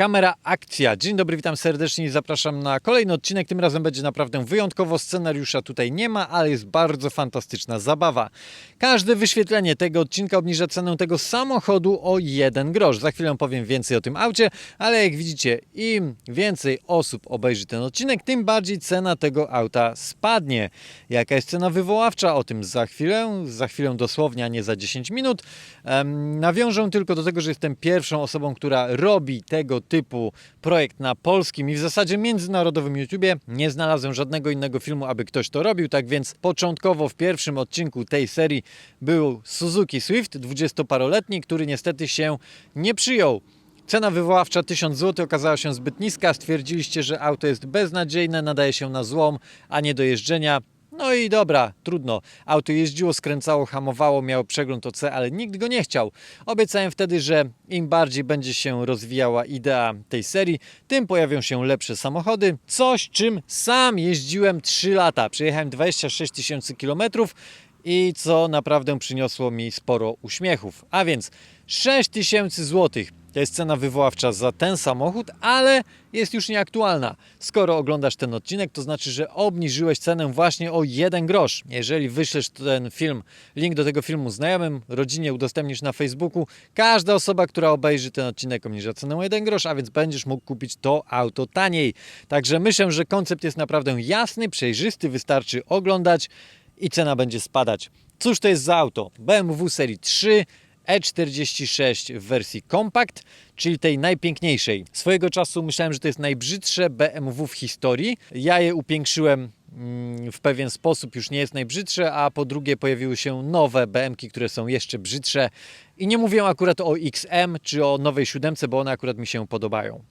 Kamera, akcja. Dzień dobry, witam serdecznie i zapraszam na kolejny odcinek. Tym razem będzie naprawdę wyjątkowo. Scenariusza tutaj nie ma, ale jest bardzo fantastyczna zabawa. Każde wyświetlenie tego odcinka obniża cenę tego samochodu o 1 grosz. Za chwilę powiem więcej o tym aucie, ale jak widzicie, im więcej osób obejrzy ten odcinek, tym bardziej cena tego auta spadnie. Jaka jest cena wywoławcza? O tym za chwilę, za chwilę dosłownie, a nie za 10 minut. Em, nawiążę tylko do tego, że jestem pierwszą osobą, która robi tego typu projekt na polskim i w zasadzie międzynarodowym YouTubie. Nie znalazłem żadnego innego filmu, aby ktoś to robił, tak więc początkowo w pierwszym odcinku tej serii był Suzuki Swift, 20-paroletni, który niestety się nie przyjął. Cena wywoławcza 1000 zł okazała się zbyt niska. Stwierdziliście, że auto jest beznadziejne, nadaje się na złom, a nie do jeżdżenia. No i dobra, trudno. Auto jeździło, skręcało, hamowało, miało przegląd OC, ale nikt go nie chciał. Obiecałem wtedy, że im bardziej będzie się rozwijała idea tej serii, tym pojawią się lepsze samochody. Coś, czym sam jeździłem 3 lata. Przejechałem 26 tysięcy kilometrów i co naprawdę przyniosło mi sporo uśmiechów. A więc 6 tysięcy złotych to jest cena wywoławcza za ten samochód, ale jest już nieaktualna. Skoro oglądasz ten odcinek, to znaczy, że obniżyłeś cenę właśnie o 1 grosz. Jeżeli wyślesz ten film, link do tego filmu znajomym, rodzinie udostępnisz na Facebooku, każda osoba, która obejrzy ten odcinek obniża cenę o 1 grosz, a więc będziesz mógł kupić to auto taniej. Także myślę, że koncept jest naprawdę jasny, przejrzysty, wystarczy oglądać i cena będzie spadać. Cóż to jest za auto? BMW serii 3 E46 w wersji Compact, czyli tej najpiękniejszej. Swojego czasu myślałem, że to jest najbrzydsze BMW w historii. Ja je upiększyłem mm, w pewien sposób, już nie jest najbrzydsze, a po drugie pojawiły się nowe BMki, które są jeszcze brzydsze. I nie mówię akurat o XM czy o nowej siódemce, bo one akurat mi się podobają.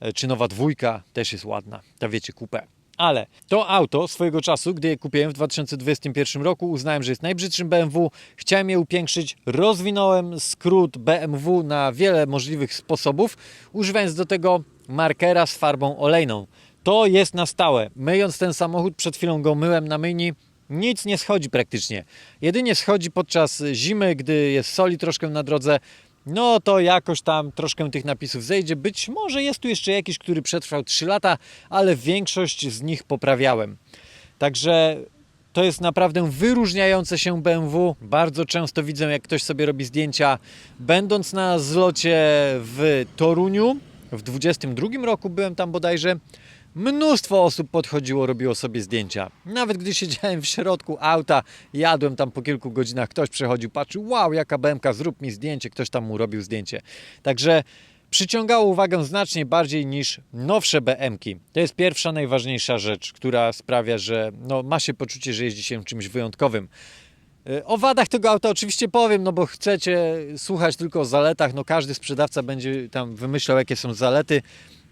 E, Czy nowa dwójka też jest ładna, ta wiecie, kupę. Ale to auto swojego czasu, gdy je kupiłem w 2021 roku, uznałem, że jest najbrzydszym BMW. Chciałem je upiększyć. Rozwinąłem skrót BMW na wiele możliwych sposobów, używając do tego markera z farbą olejną. To jest na stałe. Myjąc ten samochód, przed chwilą go myłem na myjni, nic nie schodzi praktycznie. Jedynie schodzi podczas zimy, gdy jest soli troszkę na drodze. No to jakoś tam troszkę tych napisów zejdzie. Być może jest tu jeszcze jakiś, który przetrwał 3 lata, ale większość z nich poprawiałem. Także to jest naprawdę wyróżniające się BMW. Bardzo często widzę, jak ktoś sobie robi zdjęcia, będąc na zlocie w Toruniu. W 22 roku byłem tam bodajże. Mnóstwo osób podchodziło, robiło sobie zdjęcia. Nawet gdy siedziałem w środku auta, jadłem tam po kilku godzinach, ktoś przechodził, patrzył, wow, jaka BMK, zrób mi zdjęcie, ktoś tam mu robił zdjęcie. Także przyciągało uwagę znacznie bardziej niż nowsze BMki. To jest pierwsza, najważniejsza rzecz, która sprawia, że no, ma się poczucie, że jeździ się czymś wyjątkowym. Y, O wadach tego auta oczywiście powiem, no bo chcecie słuchać tylko o zaletach, no każdy sprzedawca będzie tam wymyślał jakie są zalety.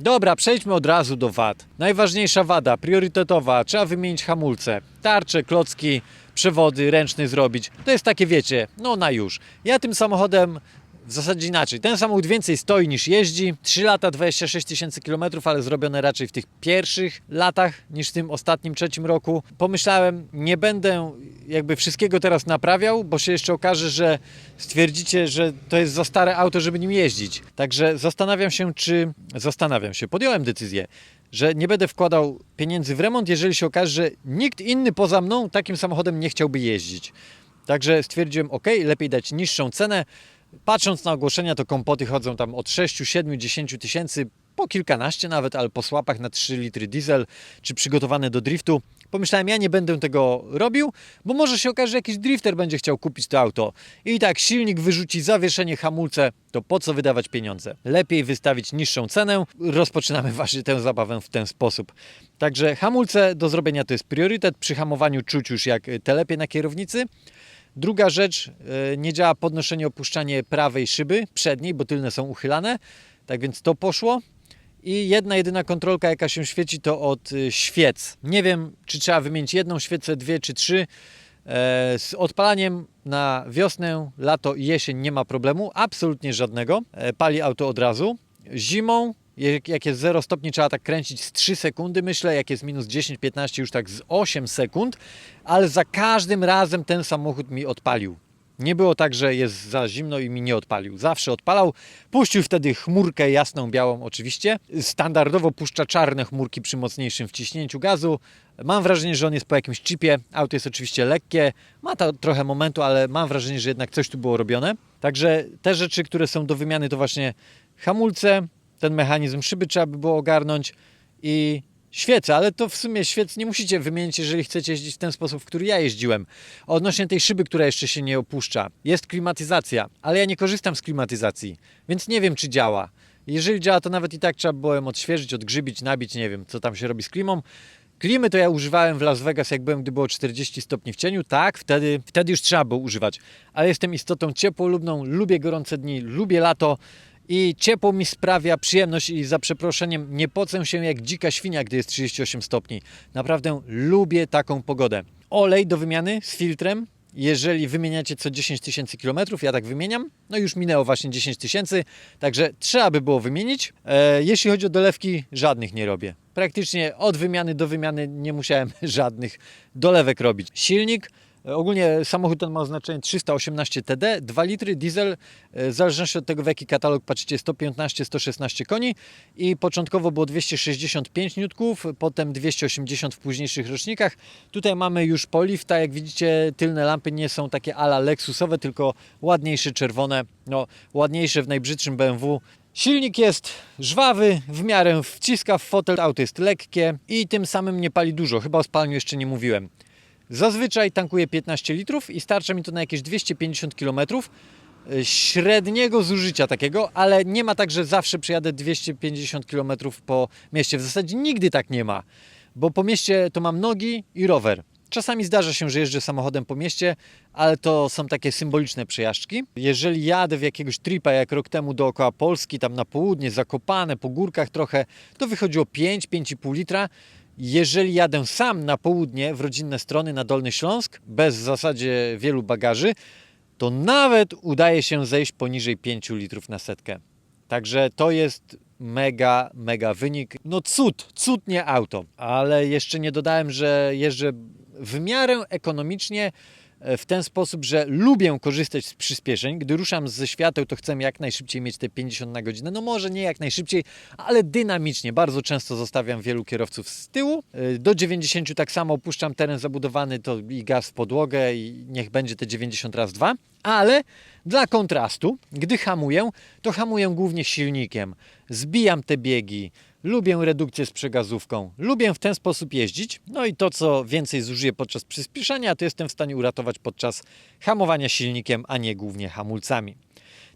Dobra, przejdźmy od razu do wad. Najważniejsza wada, priorytetowa, trzeba wymienić hamulce, tarcze, klocki, przewody, ręczny zrobić. To jest takie, wiecie, no na już. Ja tym samochodem w zasadzie inaczej. Ten samochód więcej stoi niż jeździ. 3 lata, 26 tysięcy kilometrów, ale zrobione raczej w tych pierwszych latach niż w tym ostatnim, trzecim roku. Pomyślałem, nie będę jakby wszystkiego teraz naprawiał, bo się jeszcze okaże, że stwierdzicie, że to jest za stare auto, żeby nim jeździć. Także zastanawiam się, czy... Zastanawiam się, podjąłem decyzję, że nie będę wkładał pieniędzy w remont, jeżeli się okaże, że nikt inny poza mną takim samochodem nie chciałby jeździć. Także stwierdziłem, ok, lepiej dać niższą cenę. Patrząc na ogłoszenia, to kompoty chodzą tam od 6, 7, 10 tysięcy, po kilkanaście nawet, ale po słapach na 3 litry diesel, czy przygotowane do driftu. Pomyślałem, ja nie będę tego robił, bo może się okaże, że jakiś drifter będzie chciał kupić to auto. I tak silnik wyrzuci, zawieszenie, hamulce, to po co wydawać pieniądze? Lepiej wystawić niższą cenę. Rozpoczynamy właśnie tę zabawę w ten sposób. Także hamulce do zrobienia to jest priorytet. Przy hamowaniu czuć już jak telepie na kierownicy. Druga rzecz, e, nie działa podnoszenie, opuszczanie prawej szyby przedniej, bo tylne są uchylane. Tak więc to poszło. I jedna jedyna kontrolka, jaka się świeci, to od y, świec. Nie wiem, czy trzeba wymienić jedną świecę, dwie czy trzy. E, Z odpalaniem na wiosnę, lato i jesień nie ma problemu, absolutnie żadnego. E, Pali auto od razu. Zimą, jak jest 0 stopni, trzeba tak kręcić z 3 sekundy, myślę, jak jest minus 10-15, już tak z 8 sekund, ale za każdym razem ten samochód mi odpalił. Nie było tak, że jest za zimno i mi nie odpalił. Zawsze odpalał. Puścił wtedy chmurkę jasną, białą oczywiście. Standardowo puszcza czarne chmurki przy mocniejszym wciśnięciu gazu. Mam wrażenie, że on jest po jakimś chipie. Auto jest oczywiście lekkie, ma to trochę momentu, ale mam wrażenie, że jednak coś tu było robione. Także te rzeczy, które są do wymiany, to właśnie hamulce, ten mechanizm szyby trzeba by było ogarnąć i świece, ale to w sumie świec nie musicie wymienić, jeżeli chcecie jeździć w ten sposób, w który ja jeździłem. Odnośnie tej szyby, która jeszcze się nie opuszcza, jest klimatyzacja, ale ja nie korzystam z klimatyzacji, więc nie wiem, czy działa. Jeżeli działa, to nawet i tak trzeba było ją odświeżyć, odgrzybić, nabić, nie wiem, co tam się robi z klimą. Klimy to ja używałem w Las Vegas, jak byłem, gdy było 40 stopni w cieniu. Tak, wtedy, wtedy już trzeba było używać. Ale jestem istotą ciepłolubną, lubię gorące dni, lubię lato i ciepło mi sprawia przyjemność i za przeproszeniem nie pocę się jak dzika świnia, gdy jest 38 stopni. Naprawdę lubię taką pogodę. Olej do wymiany z filtrem. Jeżeli wymieniacie co 10 tysięcy kilometrów, ja tak wymieniam, no już minęło właśnie 10 tysięcy, także trzeba by było wymienić. E, jeśli chodzi o dolewki, żadnych nie robię. Praktycznie od wymiany do wymiany nie musiałem żadnych dolewek robić. Silnik Ogólnie samochód ten ma oznaczenie 318 TD, 2 litry, diesel, e, w zależności od tego w jaki katalog patrzycie 115-116 koni i początkowo było 265 niutków, potem 280 w późniejszych rocznikach. Tutaj mamy już polifta, jak widzicie tylne lampy nie są takie ala Lexusowe, tylko ładniejsze czerwone, no ładniejsze w najbrzydszym BMW. Silnik jest żwawy, w miarę wciska w fotel, auto jest lekkie i tym samym nie pali dużo, chyba o spalaniu jeszcze nie mówiłem. Zazwyczaj tankuję 15 litrów i starcza mi to na jakieś 250 km e, średniego zużycia takiego, ale nie ma tak, że zawsze przyjadę 250 km po mieście. W zasadzie nigdy tak nie ma, bo po mieście to mam nogi i rower. Czasami zdarza się, że jeżdżę samochodem po mieście, ale to są takie symboliczne przejażdżki. Jeżeli jadę w jakiegoś tripa, jak rok temu dookoła Polski, tam na południe, zakopane, po górkach trochę, to wychodziło 5-5,5 litra. Jeżeli jadę sam na południe, w rodzinne strony, na Dolny Śląsk, bez w zasadzie wielu bagaży, to nawet udaje się zejść poniżej 5 litrów na setkę. Także to jest mega, mega wynik. No cud, cudnie auto. Ale jeszcze nie dodałem, że jeżdżę w miarę ekonomicznie w ten sposób, że lubię korzystać z przyspieszeń. Gdy ruszam ze świateł, to chcę jak najszybciej mieć te 50 na godzinę. No może nie jak najszybciej, ale dynamicznie. Bardzo często zostawiam wielu kierowców z tyłu. E, do 90 tak samo opuszczam teren zabudowany, to i gaz w podłogę i niech będzie te 90 raz dwa. Ale dla kontrastu, gdy hamuję, to hamuję głównie silnikiem. Zbijam te biegi, Lubię redukcję z przegazówką. Lubię w ten sposób jeździć. No i to, co więcej zużyję podczas przyspieszania, to jestem w stanie uratować podczas hamowania silnikiem, a nie głównie hamulcami.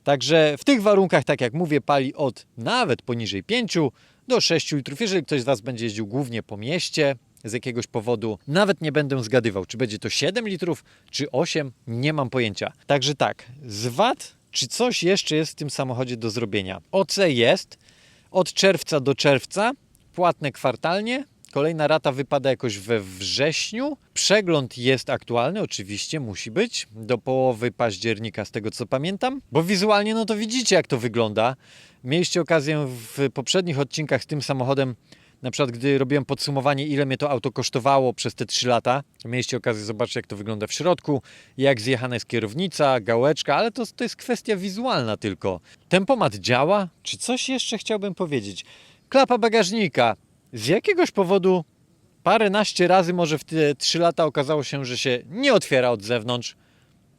Także w tych warunkach, tak jak mówię, pali od nawet poniżej 5 do 6 litrów. Jeżeli ktoś z Was będzie jeździł głównie po mieście, z jakiegoś powodu, nawet nie będę zgadywał, czy będzie to 7 litrów, czy 8, nie mam pojęcia. Także tak, z czy coś jeszcze jest w tym samochodzie do zrobienia? OC jest, od czerwca do czerwca, płatne kwartalnie. Kolejna rata wypada jakoś we wrześniu. Przegląd jest aktualny, oczywiście musi być, do połowy października, z tego co pamiętam. Bo wizualnie, no to widzicie, jak to wygląda. Mieliście okazję w poprzednich odcinkach z tym samochodem na przykład gdy robiłem podsumowanie, ile mnie to auto kosztowało przez te 3 lata, mieliście okazję zobaczyć, jak to wygląda w środku, jak zjechana jest kierownica, gałeczka, ale to, to jest kwestia wizualna tylko. Tempomat działa? Czy coś jeszcze chciałbym powiedzieć? Klapa bagażnika. Z jakiegoś powodu paręnaście razy może w te 3 lata okazało się, że się nie otwiera od zewnątrz.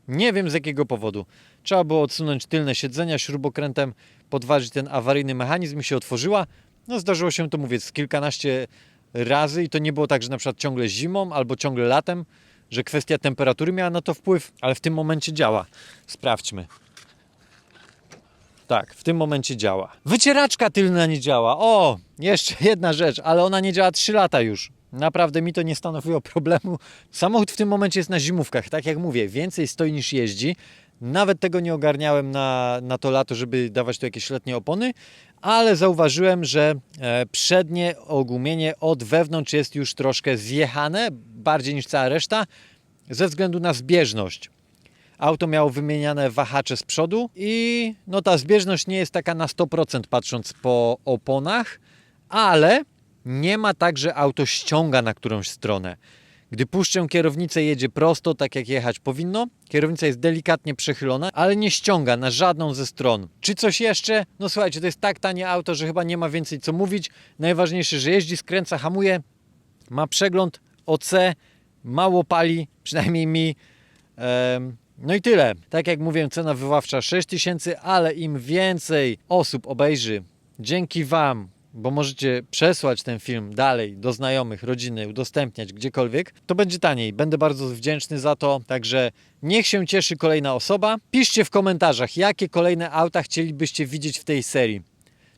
Nie wiem z jakiego powodu. Trzeba było odsunąć tylne siedzenia śrubokrętem, podważyć ten awaryjny mechanizm i się otworzyła. No zdarzyło się to, mówię, z kilkanaście razy i to nie było tak, że na przykład ciągle zimą albo ciągle latem, że kwestia temperatury miała na to wpływ, ale w tym momencie działa. Sprawdźmy. Tak, w tym momencie działa. Wycieraczka tylna nie działa. O, jeszcze jedna rzecz, ale ona nie działa 3 lata już. Naprawdę mi to nie stanowiło problemu. Samochód w tym momencie jest na zimówkach. Tak jak mówię, więcej stoi niż jeździ. Nawet tego nie ogarniałem na, na to lato, żeby dawać tu jakieś letnie opony, ale zauważyłem, że e, przednie ogumienie od wewnątrz jest już troszkę zjechane, bardziej niż cała reszta, ze względu na zbieżność. Auto miało wymieniane wahacze z przodu i no ta zbieżność nie jest taka na 100% patrząc po oponach, ale nie ma tak, że auto ściąga na którąś stronę. Gdy puszczę kierownicę, jedzie prosto, tak jak jechać powinno. Kierownica jest delikatnie przechylona, ale nie ściąga na żadną ze stron. Czy coś jeszcze? No słuchajcie, to jest tak tanie auto, że chyba nie ma więcej co mówić. Najważniejsze, że jeździ, skręca, hamuje, ma przegląd OC, mało pali, przynajmniej mi. Em, No i tyle. Tak jak mówiłem, cena wywoławcza 6000, ale im więcej osób obejrzy dzięki Wam, bo możecie przesłać ten film dalej do znajomych, rodziny, udostępniać gdziekolwiek, to będzie taniej. Będę bardzo wdzięczny za to. Także niech się cieszy kolejna osoba. Piszcie w komentarzach, jakie kolejne auta chcielibyście widzieć w tej serii.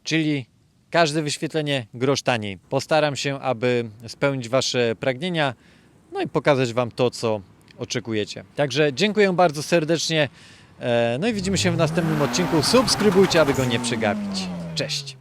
Czyli każde wyświetlenie grosz taniej. Postaram się, aby spełnić Wasze pragnienia, no i pokazać Wam to, co oczekujecie. Także dziękuję bardzo serdecznie. e, No i widzimy się w następnym odcinku. Subskrybujcie, aby go nie przegapić. Cześć!